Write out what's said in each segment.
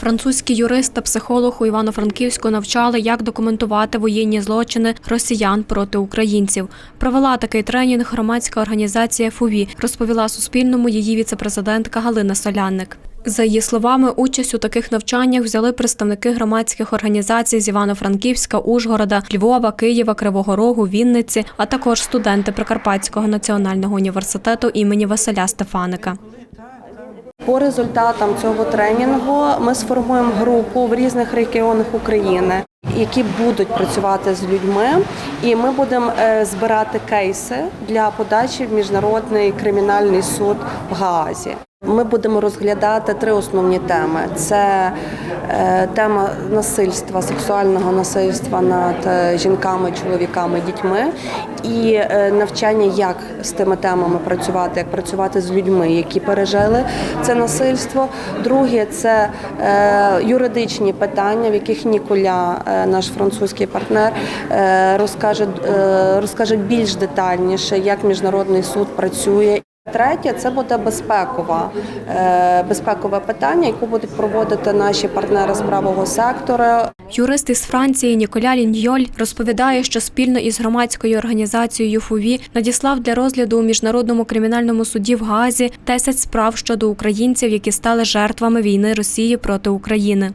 Французький юрист та психолог у Івано-Франківську навчали, як документувати воєнні злочини росіян проти українців. Провела такий тренінг громадська організація ФУВІ, розповіла Суспільному її віцепрезидентка Галина Солянник. За її словами, участь у таких навчаннях взяли представники громадських організацій з Івано-Франківська, Ужгорода, Львова, Києва, Кривого Рогу, Вінниці, а також студенти Прикарпатського національного університету імені Василя Стефаника. По результатам цього тренінгу ми сформуємо групу в різних регіонах України, які будуть працювати з людьми, і ми будемо е, збирати кейси для подачі в міжнародний кримінальний суд в Гаазі. Ми будемо розглядати три основні теми: це е, тема насильства, сексуального насильства над е, жінками, чоловіками, дітьми, і е, навчання, як з тими темами працювати, як працювати з людьми, які пережили це насильство. Друге це юридичні питання, в яких Ніколя, наш французький партнер, розкаже, розкаже більш детальніше, як міжнародний суд працює. Третє це буде безпекова е, безпекове питання, яку будуть проводити наші партнери з правого сектора. Юрист із Франції Ніколя Ліньйоль розповідає, що спільно із громадською організацією ФУВІ надіслав для розгляду у міжнародному кримінальному суді в Гаазі 10 справ щодо українців, які стали жертвами війни Росії проти України.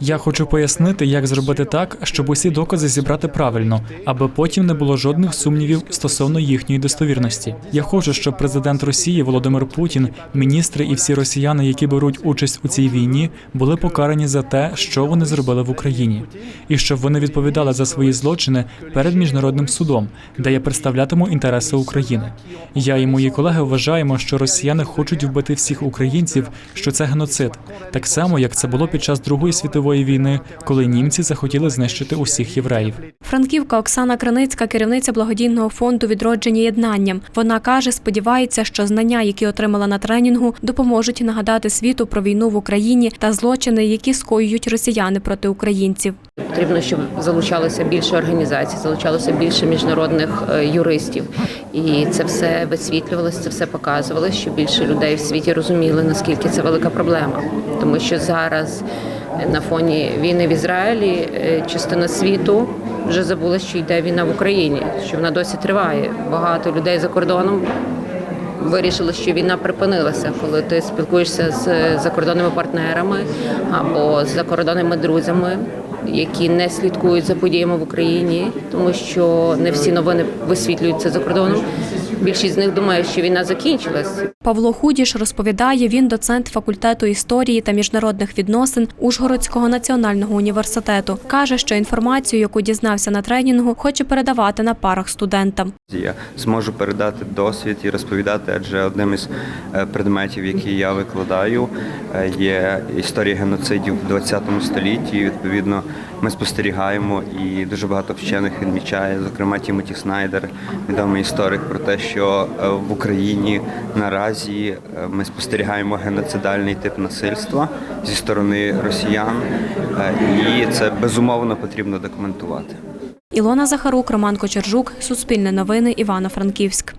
Я хочу пояснити, як зробити так, щоб усі докази зібрати правильно, аби потім не було жодних сумнівів стосовно їхньої достовірності. Я хочу, щоб президент Росії Володимир Путін, міністри і всі росіяни, які беруть участь у цій війні, були покарані за те, що вони зробили в Україні, і щоб вони відповідали за свої злочини перед міжнародним судом, де я представлятиму інтереси України. Я і мої колеги вважаємо, що росіяни хочуть вбити всіх українців, що це геноцид, так само як це було під час Другої світової війни, коли німці захотіли знищити усіх євреїв. Франківка Оксана Краницька, керівниця благодійного фонду відродження єднанням. Вона каже, сподівається, що знання, які отримала на тренінгу, допоможуть нагадати світу про війну в Україні та злочини, які скоюють росіяни проти українців. Потрібно, щоб залучалося більше організацій, залучалося більше міжнародних е, юристів, і це все висвітлювалося, це все показувалося, щоб більше людей в світі розуміли, наскільки це велика проблема. Тому що зараз е, на фоні війни в Ізраїлі е, частина світу вже забула, що йде війна в Україні, що вона досі триває. Багато людей за кордоном вирішили, що війна припинилася, коли ти спілкуєшся з закордонними партнерами або з закордонними друзями, які не слідкують за подіями в Україні, тому що не всі новини висвітлюються за кордоном. Більшість з них думає, що війна закінчилась. Павло Худіш розповідає, він доцент факультету історії та міжнародних відносин Ужгородського національного університету. Каже, що інформацію, яку дізнався на тренінгу, хоче передавати на парах студентам. Я зможу передати досвід і розповідати, адже одним із е, предметів, які я викладаю, е, є історія геноцидів в ХХ столітті. І, Відповідно, ми спостерігаємо і дуже багато вчених відмічає, зокрема Тімоті Снайдер, відомий історик, про те, що е, в Україні наразі е, ми спостерігаємо геноцидальний тип насильства зі сторони росіян, е, і це безумовно потрібно документувати. Ілона Захарук, Роман Кочержук, Суспільне новини, Івано-Франківськ.